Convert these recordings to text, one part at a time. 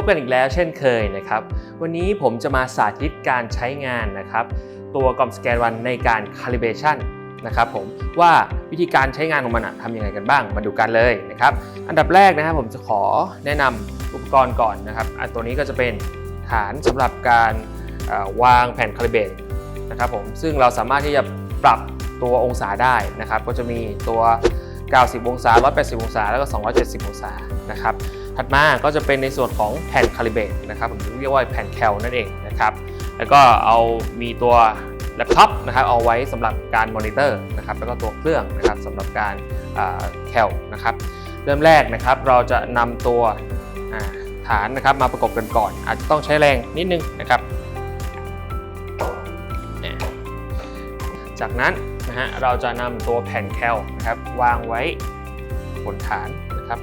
บกันอีกแล้วเช่นเคยนะครับ วันนี้ผมจะมาสาธิตการใช้งานนะครับ ตัวกล่อมสแกนวันในการ calibration นะครับผมว่าวิธีการใช้งานของมันอะทำยังไงกันบ้างมาดูกันเลยนะครับ อันดับแรกนะครับผมจะขอแนะนำอุปกรณ์ก่อนนะครับอันตัวนี้ก็จะเป็นฐานสำหรับการวางแผ่นคาลิเบรตนะครับผมซึ่งเราสามารถที่จะปรับตัวองศาได้นะครับ ก็จะมีตัว 90 องศา 180 องศา แล้วก็ 270 องศานะครับ ถัดมาก็จะเป็นในส่วนของแผ่นคาลิเบรตนะครับผมเรียกว่าแผ่นแคลนั่นเองนะครับ แล้วก็เอามีตัวแล็ปท็อปนะครับเอาไว้สำหรับการมอนิเตอร์นะครับแล้วก็ตัวเครื่องนะครับสำหรับการแคลนะครับ เริ่มแรกนะครับเราจะนำตัวฐานนะครับมาประกบกันก่อน อาจจะต้องใช้แรงนิดนึงนะครับ จากนั้นนะฮะเราจะนำตัวแผ่นแคลนะครับวางไว้บนฐานนะครับ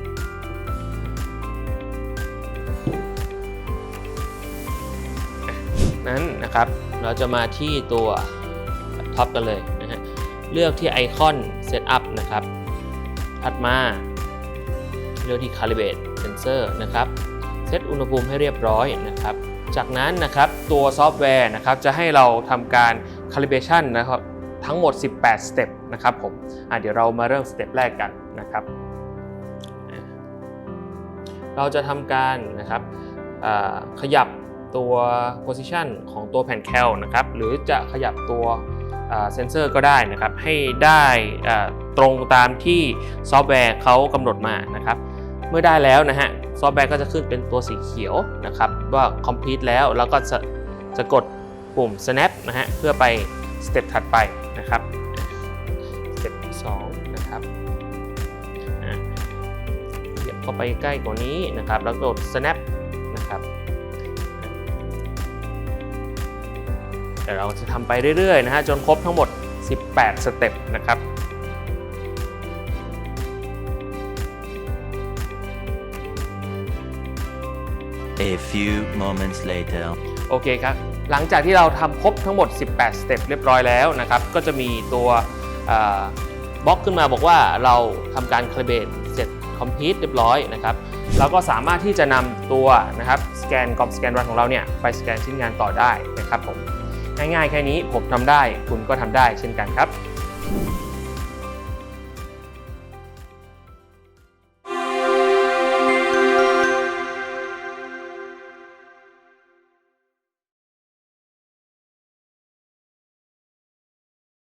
นั้นนะครับเราจะมาที่ตัวท็อปกันเลยนะฮะเลือกที่ไอคอน Setup นะครับถัดมาเลือกที่ Calibrate Sensor นะครับเซตอุณหภูมิให้เรียบร้อยนะครับ จากนั้นนะครับตัวซอฟต์แวร์นะครับจะให้เราทำการ Calibration นะครับ ทั้งหมด 18 สเต็ปนะครับผมเดี๋ยวเรามาเริ่มสเต็ปแรกกันนะครับ เราจะทำการนะครับขยับตัว position ของตัวแผ่นแคลนะครับ หรือจะขยับตัวเซนเซอร์ก็ได้นะครับ ให้ได้ตรงตามที่ซอฟต์แวร์เขากำหนดมานะครับเมื่อได้แล้วนะฮะซอฟต์แวร์ก็จะขึ้นเป็นตัวสีเขียวนะครับ ว่า complete แล้วแล้วก็จะจะกดปุ่ม snap นะฮะเพื่อไป สเต็ปถัดไปนะครับสเต็ปที่2นะครับอะเหยียบเข้าไปใกล้กว่านี้นะครับ แล้วกด snap นะครับเดี๋ยวเราจะทำไปเรื่อยๆนะฮะจนครบทั้งหมด 18 สเต็ปนะครับ A few moments later. โอเคครับ หลังจากที่เราทำครบทั้งหมด 18 สเต็ปเรียบร้อยแล้วนะครับ ก็จะมีตัวบล็อกขึ้นมาบอกว่าเราทำการคาลิเบตเสร็จคอมพิวต์เรียบร้อยนะครับเราก็สามารถที่จะนำตัวนะครับสแกนกรอบสแกนรันของเราเนี่ยไปสแกนชิ้นงานต่อได้นะครับผมง่ายๆแค่นี้ผมทำได้คุณก็ทำได้เช่นกันครับ